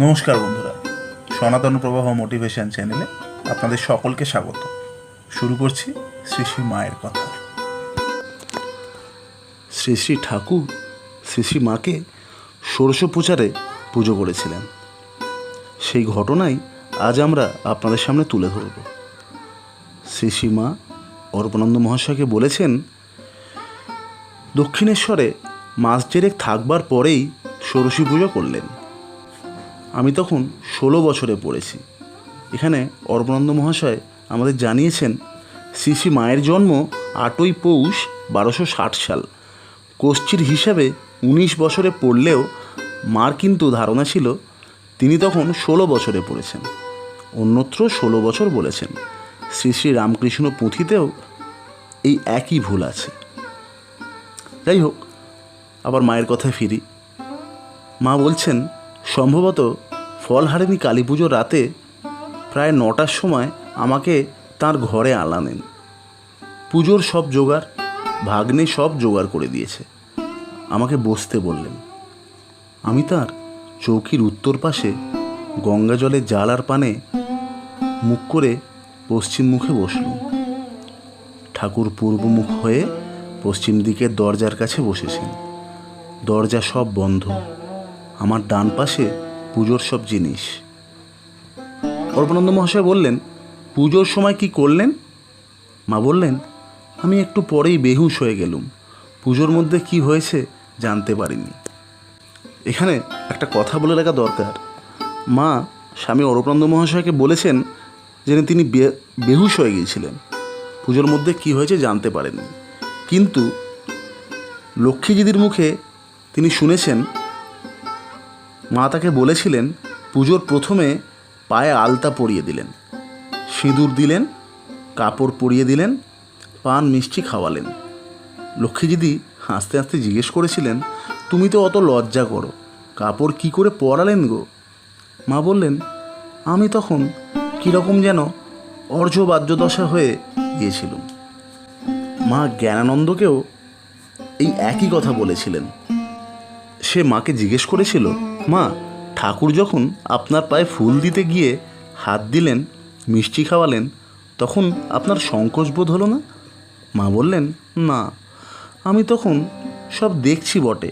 নমস্কার বন্ধুরা। সনাতন প্রবাহ মোটিভেশন চ্যানেলে আপনাদের সকলকে স্বাগত। শুরু করছি শ্রী শ্রী মায়ের কথা। শ্রী শ্রী ঠাকুর শ্রী শ্রী মাকে ষোড়শ পূজারে পুজো করেছিলেন। সেই ঘটনাই আজ আমরা আপনাদের সামনে তুলে ধরব। শ্রী শ্রী মা অর্পণানন্দ মহাশয়কে বলেছেন, দক্ষিণেশ্বরে মাস জেরেক থাকবার পরেই ষোড়শী পুজো করলেন। আমি তখন ষোলো বছরে পড়েছি। এখানে অর্পণানন্দ মহাশয় আমাদের জানিয়েছেন, শ্রী শ্রী মায়ের জন্ম আটই পৌষ বারোশো ষাট সাল। কোষ্ঠীর হিসাবে উনিশ বছরে পড়লেও মার কিন্তু ধারণা ছিল, তিনি তখন ষোলো বছরে পড়েছেন। অন্যত্র ষোলো বছর বলেছেন। শ্রী শ্রী রামকৃষ্ণ পুঁথিতেও এই একই ভুল আছে। যাই হোক, আবার মায়ের কথায় ফিরি। মা বলছেন, সম্ভবত ফলহারিণী কালী পুজোর রাতে প্রায় নটার সময় আমাকে তার ঘরে আলানেন পুজোর সব জোগাড়, ভাগ্নে সব জোগাড় করে দিয়েছে। আমাকে বসতে বললেন। আমি তার চৌকির উত্তর পাশে গঙ্গা জলে জাল আর পানে মুখ করে পশ্চিম মুখে বসলুম। ঠাকুর পূর্বমুখ হয়ে পশ্চিম দিকের দরজার কাছে বসেছেন। দরজা সব বন্ধ। আমার ডান পাশে পুজোর সব জিনিস। অর্পণানন্দ মহাশয় বললেন, পুজোর সময় কি করলেন? মা বললেন, আমি একটু পরেই বেহুশ হয়ে গেলুম। পুজোর মধ্যে কি হয়েছে জানতে পারিনি। এখানে একটা কথা বলে রাখা দরকার। মা স্বামী অরূপানন্দ মহাশয়কে বলেছেন যে তিনি বেহুশ হয়ে গিয়েছিলেন। পুজোর মধ্যে কি হয়েছে জানতে পারেননি। কিন্তু লক্ষ্মী দিদির মুখে তিনি শুনেছেন মা তাকে বলেছিলেন, পুজোর প্রথমে পায়ে আলতা পরিয়ে দিলেন, সিঁদুর দিলেন, কাপড় পরিয়ে দিলেন, পান মিষ্টি খাওয়ালেন। লক্ষ্মী দিদি হাসতে হাসতে জিজ্ঞেস করেছিলেন, তুমি তো অত লজ্জা করো, কাপড় কি করে পরালেন গো? মা বললেন, আমি তখন কীরকম যেন অর্ঘ্য বাদ্যদশা হয়ে গিয়েছিলুম। মা জ্ঞানানন্দকেও এই একই কথা বলেছিলেন। সে মাকে জিজ্ঞেস করেছিল মা, ঠাকুর যখন আপনার পায়ে ফুল দিতে গিয়ে হাত দিলেন, মিষ্টি খাওয়ালেন, তখন আপনার সংকোচ বোধ হলো না? মা বললেন, না, আমি তখন সব দেখছি বটে,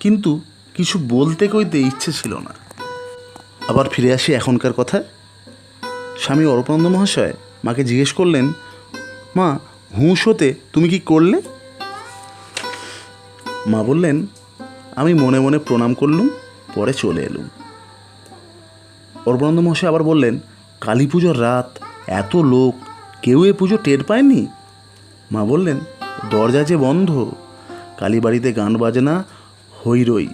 কিন্তু কিছু বলতে কইতে ইচ্ছে ছিল না। আবার ফিরে আসি এখনকার কথায়। স্বামী অরূপানন্দ মহাশয় মাকে জিজ্ঞেস করলেন, মা, হুঁশ হতে তুমি কি করলে? মা বললেন, আমি মনে মনে প্রণাম করলুম পরে চলে এলুম। অর্বানন্দ মহাশয় আবার বললেন, কালী পুজোর রাত, এত লোক, কেউ এ পুজো টের পায়নি? মা বললেন, দরজা যে বন্ধ, কালীবাড়িতে গান বাজনা হইরই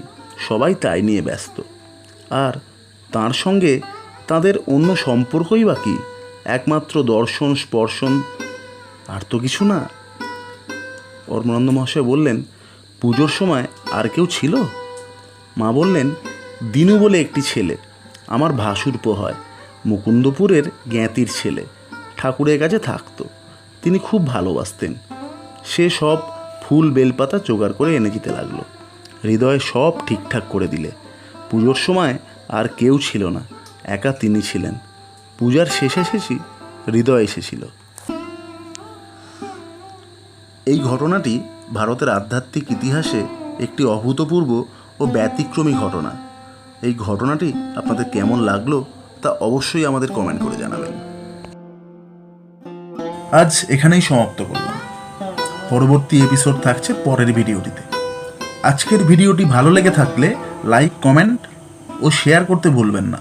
সবাই তাই নিয়ে ব্যস্ত। আর তার সঙ্গে তাদের অন্য সম্পর্কই বা একমাত্র দর্শন, স্পর্শন, আর তো কিছু না? অর্মানন্দ মহাশয় বললেন, পুজোর সময় আর কেউ ছিল? মা বললেন দিনু বলে একটি ছেলে। আমার ভাসুরপো হয় মুকুন্দপুরের জ্ঞাতির ছেলে। ঠাকুরের কাছে থাকতো। তিনি খুব ভালোবাসতেন। সে সব ফুল বেলপাতা জোগাড় করে এনে দিতে লাগল। হৃদয়ে সব ঠিকঠাক করে দিলে। পুজোর সময় আর কেউ ছিল না। একা তিনি ছিলেন। পূজার শেষে শেষই হৃদয় এসেছিল। এই ঘটনাটি ভারতের আধ্যাত্মিক ইতিহাসে একটি অভূতপূর্ব ও ব্যতিক্রমী ঘটনা। এই ঘটনাটি আপনাদের কেমন লাগল তা অবশ্যই আমাদের কমেন্ট করে জানাবেন। আজ এখানেই সমাপ্ত করলাম। পরবর্তী এপিসোড থাকছে পরের ভিডিওটিতে। আজকের ভিডিওটি ভালো লেগে থাকলে লাইক কমেন্ট ও শেয়ার করতে ভুলবেন না।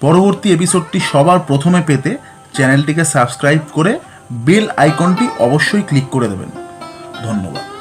পরবর্তী এপিসোডটি সবার প্রথমে পেতে চ্যানেলটিকে সাবস্ক্রাইব করে বেল আইকনটি অবশ্যই ক্লিক করে দেবেন। ধন্যবাদ।